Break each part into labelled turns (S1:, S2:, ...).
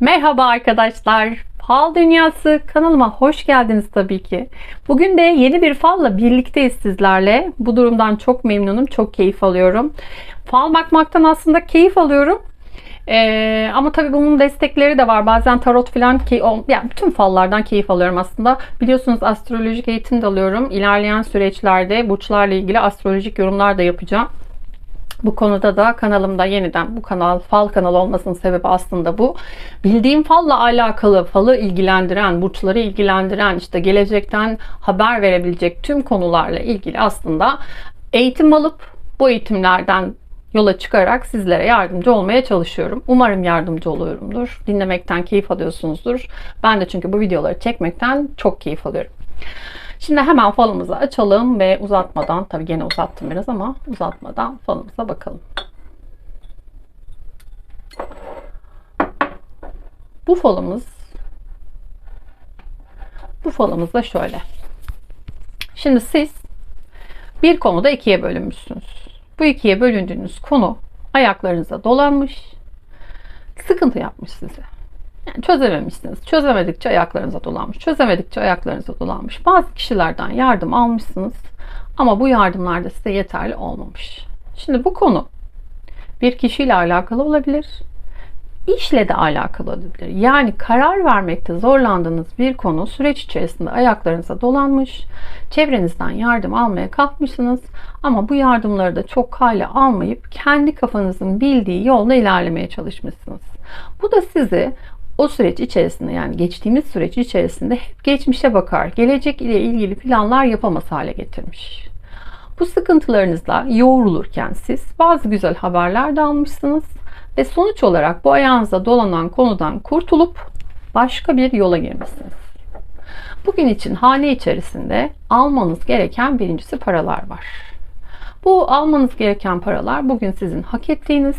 S1: Merhaba arkadaşlar. Fal Dünyası kanalıma hoş geldiniz tabii ki. Bugün de yeni bir falla birlikteyiz sizlerle. Bu durumdan çok memnunum, çok keyif alıyorum. Fal bakmaktan aslında keyif alıyorum. Ee, ama tabii bunun destekleri de var. Bazen tarot falan ki yani bütün fallardan keyif alıyorum aslında. Biliyorsunuz astrolojik eğitim de alıyorum. İlerleyen süreçlerde burçlarla ilgili astrolojik yorumlar da yapacağım. Bu konuda da kanalımda yeniden bu kanal fal kanalı olmasının sebebi aslında bu. Bildiğim falla alakalı, falı ilgilendiren, burçları ilgilendiren, işte gelecekten haber verebilecek tüm konularla ilgili aslında eğitim alıp bu eğitimlerden yola çıkarak sizlere yardımcı olmaya çalışıyorum. Umarım yardımcı oluyorumdur. Dinlemekten keyif alıyorsunuzdur. Ben de çünkü bu videoları çekmekten çok keyif alıyorum. Şimdi hemen falımızı açalım ve uzatmadan, tabii gene uzattım biraz ama uzatmadan falımıza bakalım. Bu falımız bu falımız da şöyle. Şimdi siz bir konuda ikiye bölünmüşsünüz. Bu ikiye bölündüğünüz konu ayaklarınıza dolanmış, sıkıntı yapmış size. Yani çözememişsiniz. Çözemedikçe ayaklarınıza dolanmış. Çözemedikçe ayaklarınıza dolanmış. Bazı kişilerden yardım almışsınız ama bu yardımlar da size yeterli olmamış. Şimdi bu konu bir kişiyle alakalı olabilir. işle de alakalı olabilir. Yani karar vermekte zorlandığınız bir konu süreç içerisinde ayaklarınıza dolanmış. Çevrenizden yardım almaya kalkmışsınız ama bu yardımları da çok kale almayıp kendi kafanızın bildiği yolda ilerlemeye çalışmışsınız. Bu da sizi o süreç içerisinde yani geçtiğimiz süreç içerisinde hep geçmişe bakar, gelecek ile ilgili planlar yapamaz hale getirmiş. Bu sıkıntılarınızla yoğrulurken siz bazı güzel haberler de almışsınız ve sonuç olarak bu ayağınıza dolanan konudan kurtulup başka bir yola girmişsiniz. Bugün için hane içerisinde almanız gereken birincisi paralar var. Bu almanız gereken paralar bugün sizin hak ettiğiniz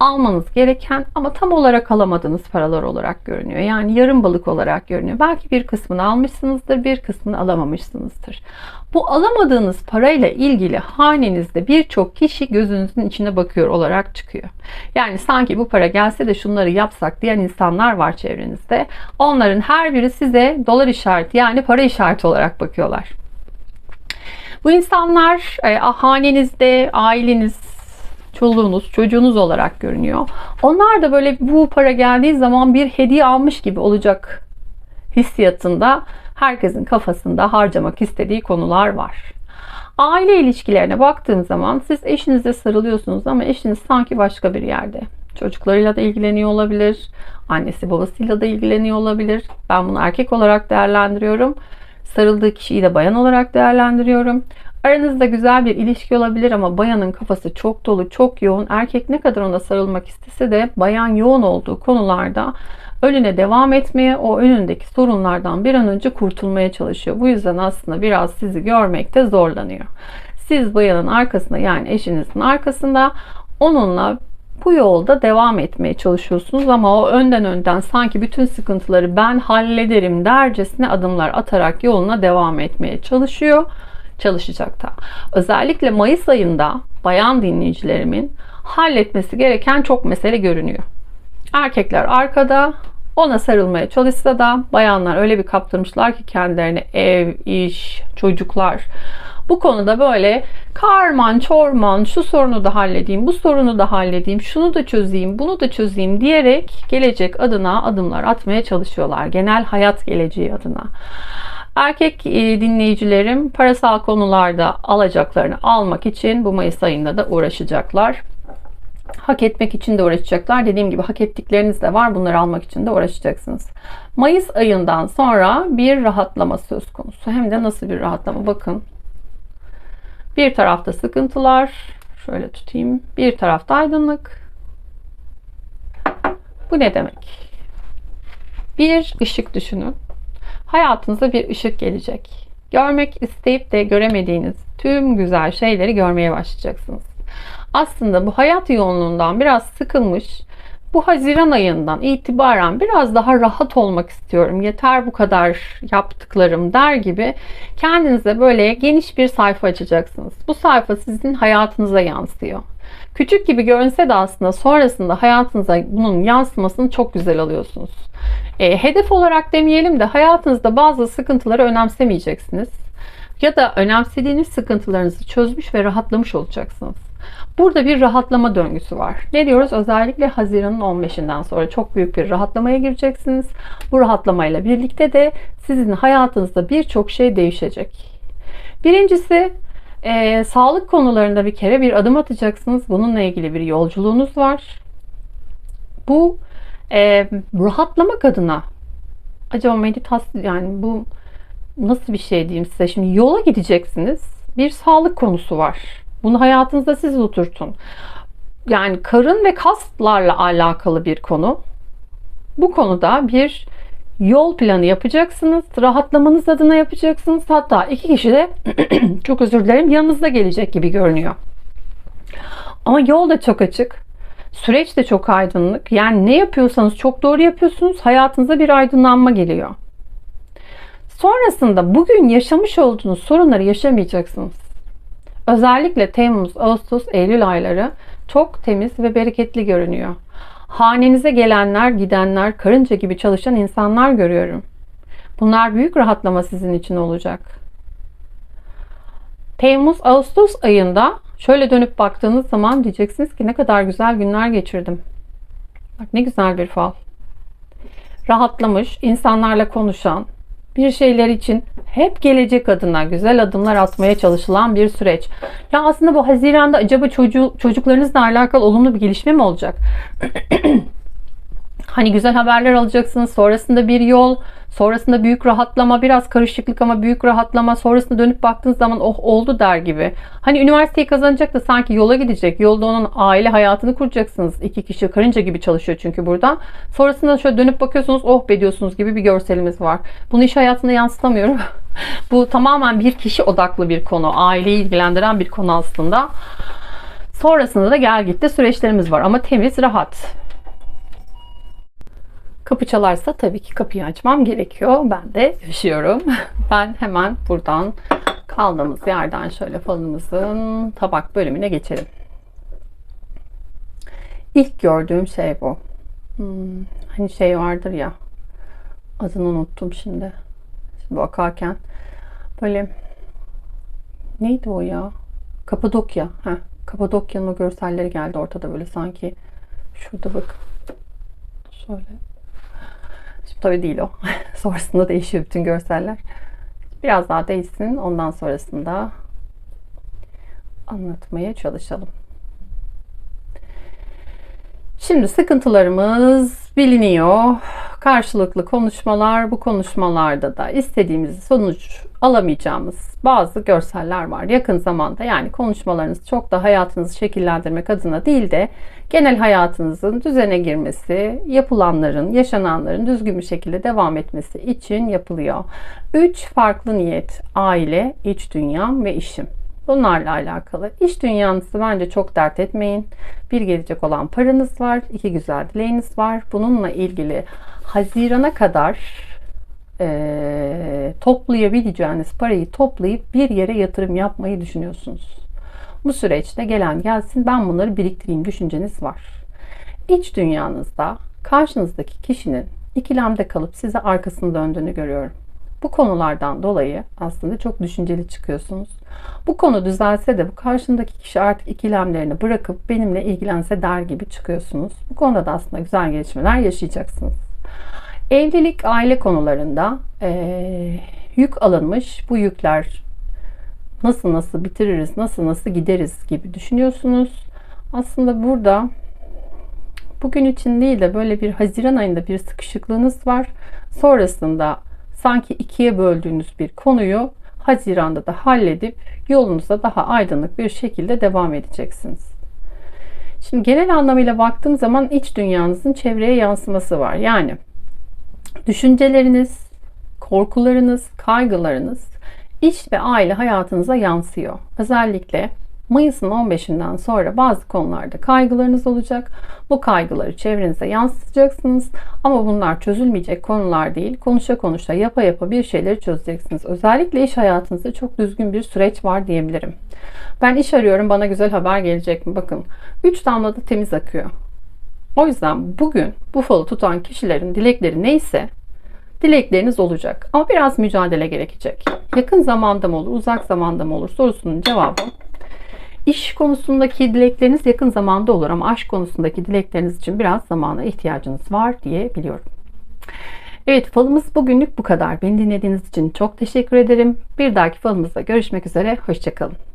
S1: almanız gereken ama tam olarak alamadığınız paralar olarak görünüyor. Yani yarım balık olarak görünüyor. Belki bir kısmını almışsınızdır, bir kısmını alamamışsınızdır. Bu alamadığınız parayla ilgili hanenizde birçok kişi gözünüzün içine bakıyor olarak çıkıyor. Yani sanki bu para gelse de şunları yapsak diyen insanlar var çevrenizde. Onların her biri size dolar işareti yani para işareti olarak bakıyorlar. Bu insanlar e, hanenizde, aileniz, çoluğunuz, çocuğunuz olarak görünüyor. Onlar da böyle bu para geldiği zaman bir hediye almış gibi olacak hissiyatında herkesin kafasında harcamak istediği konular var. Aile ilişkilerine baktığım zaman siz eşinize sarılıyorsunuz ama eşiniz sanki başka bir yerde. Çocuklarıyla da ilgileniyor olabilir. Annesi babasıyla da ilgileniyor olabilir. Ben bunu erkek olarak değerlendiriyorum. Sarıldığı kişiyi de bayan olarak değerlendiriyorum. Aranızda güzel bir ilişki olabilir ama bayanın kafası çok dolu, çok yoğun. Erkek ne kadar ona sarılmak istese de bayan yoğun olduğu konularda önüne devam etmeye, o önündeki sorunlardan bir an önce kurtulmaya çalışıyor. Bu yüzden aslında biraz sizi görmekte zorlanıyor. Siz bayanın arkasında yani eşinizin arkasında onunla bu yolda devam etmeye çalışıyorsunuz ama o önden önden sanki bütün sıkıntıları ben hallederim dercesine adımlar atarak yoluna devam etmeye çalışıyor çalışacak da. Özellikle Mayıs ayında bayan dinleyicilerimin halletmesi gereken çok mesele görünüyor. Erkekler arkada, ona sarılmaya çalışsa da bayanlar öyle bir kaptırmışlar ki kendilerine ev, iş, çocuklar. Bu konuda böyle karman çorman şu sorunu da halledeyim, bu sorunu da halledeyim, şunu da çözeyim, bunu da çözeyim diyerek gelecek adına adımlar atmaya çalışıyorlar. Genel hayat geleceği adına. Erkek e, dinleyicilerim parasal konularda alacaklarını almak için bu Mayıs ayında da uğraşacaklar. Hak etmek için de uğraşacaklar. Dediğim gibi hak ettikleriniz de var. Bunları almak için de uğraşacaksınız. Mayıs ayından sonra bir rahatlama söz konusu. Hem de nasıl bir rahatlama? Bakın. Bir tarafta sıkıntılar. Şöyle tutayım. Bir tarafta aydınlık. Bu ne demek? Bir ışık düşünün hayatınıza bir ışık gelecek. Görmek isteyip de göremediğiniz tüm güzel şeyleri görmeye başlayacaksınız. Aslında bu hayat yoğunluğundan biraz sıkılmış bu Haziran ayından itibaren biraz daha rahat olmak istiyorum. Yeter bu kadar yaptıklarım der gibi kendinize böyle geniş bir sayfa açacaksınız. Bu sayfa sizin hayatınıza yansıyor. Küçük gibi görünse de aslında sonrasında hayatınıza bunun yansımasını çok güzel alıyorsunuz. E, hedef olarak demeyelim de hayatınızda bazı sıkıntıları önemsemeyeceksiniz. Ya da önemsediğiniz sıkıntılarınızı çözmüş ve rahatlamış olacaksınız. Burada bir rahatlama döngüsü var. Ne diyoruz? Özellikle Haziran'ın 15'inden sonra çok büyük bir rahatlamaya gireceksiniz. Bu rahatlamayla birlikte de sizin hayatınızda birçok şey değişecek. Birincisi e, sağlık konularında bir kere bir adım atacaksınız. Bununla ilgili bir yolculuğunuz var. Bu e, rahatlamak adına acaba meditasyon yani bu nasıl bir şey diyeyim size şimdi yola gideceksiniz bir sağlık konusu var bunu hayatınızda siz oturtun yani karın ve kaslarla alakalı bir konu bu konuda bir yol planı yapacaksınız rahatlamanız adına yapacaksınız hatta iki kişi de çok özür dilerim yanınızda gelecek gibi görünüyor ama yol da çok açık Süreç de çok aydınlık. Yani ne yapıyorsanız çok doğru yapıyorsunuz. Hayatınıza bir aydınlanma geliyor. Sonrasında bugün yaşamış olduğunuz sorunları yaşamayacaksınız. Özellikle Temmuz, Ağustos, Eylül ayları çok temiz ve bereketli görünüyor. Hanenize gelenler, gidenler, karınca gibi çalışan insanlar görüyorum. Bunlar büyük rahatlama sizin için olacak. Temmuz, Ağustos ayında Şöyle dönüp baktığınız zaman diyeceksiniz ki ne kadar güzel günler geçirdim. Bak ne güzel bir fal. Rahatlamış, insanlarla konuşan, bir şeyler için hep gelecek adına güzel adımlar atmaya çalışılan bir süreç. Ya aslında bu Haziran'da acaba çocuğu, çocuklarınızla alakalı olumlu bir gelişme mi olacak? hani güzel haberler alacaksınız. Sonrasında bir yol, Sonrasında büyük rahatlama, biraz karışıklık ama büyük rahatlama. Sonrasında dönüp baktığınız zaman oh oldu der gibi. Hani üniversiteyi kazanacak da sanki yola gidecek. Yolda onun aile hayatını kuracaksınız. İki kişi karınca gibi çalışıyor çünkü burada. Sonrasında şöyle dönüp bakıyorsunuz oh be diyorsunuz gibi bir görselimiz var. Bunu iş hayatında yansıtamıyorum. Bu tamamen bir kişi odaklı bir konu. Aileyi ilgilendiren bir konu aslında. Sonrasında da gel gitti süreçlerimiz var ama temiz, rahat. Kapı çalarsa tabii ki kapıyı açmam gerekiyor. Ben de yaşıyorum. Ben hemen buradan kaldığımız yerden şöyle falımızın tabak bölümüne geçelim. İlk gördüğüm şey bu. Hmm, hani şey vardır ya adını unuttum şimdi. Şimdi bakarken böyle neydi o ya? Kapadokya. Heh, Kapadokya'nın o görselleri geldi ortada böyle sanki. Şurada bak. Şöyle Tabii değil o. sonrasında değişiyor bütün görseller. Biraz daha değişsin. Ondan sonrasında anlatmaya çalışalım. Şimdi sıkıntılarımız biliniyor. Karşılıklı konuşmalar, bu konuşmalarda da istediğimiz sonuç alamayacağımız bazı görseller var. Yakın zamanda yani konuşmalarınız çok da hayatınızı şekillendirmek adına değil de genel hayatınızın düzene girmesi, yapılanların, yaşananların düzgün bir şekilde devam etmesi için yapılıyor. Üç farklı niyet. Aile, iç dünyam ve işim. Bunlarla alakalı. İş dünyanızı bence çok dert etmeyin. Bir gelecek olan paranız var. iki güzel dileğiniz var. Bununla ilgili Haziran'a kadar e, toplayabileceğiniz parayı toplayıp bir yere yatırım yapmayı düşünüyorsunuz. Bu süreçte gelen gelsin ben bunları biriktireyim düşünceniz var. İç dünyanızda karşınızdaki kişinin ikilemde kalıp size arkasını döndüğünü görüyorum. Bu konulardan dolayı aslında çok düşünceli çıkıyorsunuz. Bu konu düzelse de bu karşındaki kişi artık ikilemlerini bırakıp benimle ilgilense der gibi çıkıyorsunuz. Bu konuda da aslında güzel gelişmeler yaşayacaksınız. Evlilik, aile konularında e, yük alınmış. Bu yükler nasıl nasıl bitiririz, nasıl nasıl gideriz gibi düşünüyorsunuz. Aslında burada bugün için değil de böyle bir Haziran ayında bir sıkışıklığınız var. Sonrasında sanki ikiye böldüğünüz bir konuyu Haziran'da da halledip yolunuza daha aydınlık bir şekilde devam edeceksiniz. Şimdi genel anlamıyla baktığım zaman iç dünyanızın çevreye yansıması var. Yani düşünceleriniz, korkularınız, kaygılarınız iş ve aile hayatınıza yansıyor. Özellikle Mayıs'ın 15'inden sonra bazı konularda kaygılarınız olacak. Bu kaygıları çevrenize yansıtacaksınız. Ama bunlar çözülmeyecek konular değil. Konuşa konuşa yapa yapa bir şeyleri çözeceksiniz. Özellikle iş hayatınızda çok düzgün bir süreç var diyebilirim. Ben iş arıyorum bana güzel haber gelecek mi? Bakın 3 damla da temiz akıyor. O yüzden bugün bu falı tutan kişilerin dilekleri neyse dilekleriniz olacak. Ama biraz mücadele gerekecek. Yakın zamanda mı olur, uzak zamanda mı olur sorusunun cevabı İş konusundaki dilekleriniz yakın zamanda olur ama aşk konusundaki dilekleriniz için biraz zamana ihtiyacınız var diye biliyorum. Evet falımız bugünlük bu kadar. Beni dinlediğiniz için çok teşekkür ederim. Bir dahaki falımızda görüşmek üzere. Hoşçakalın.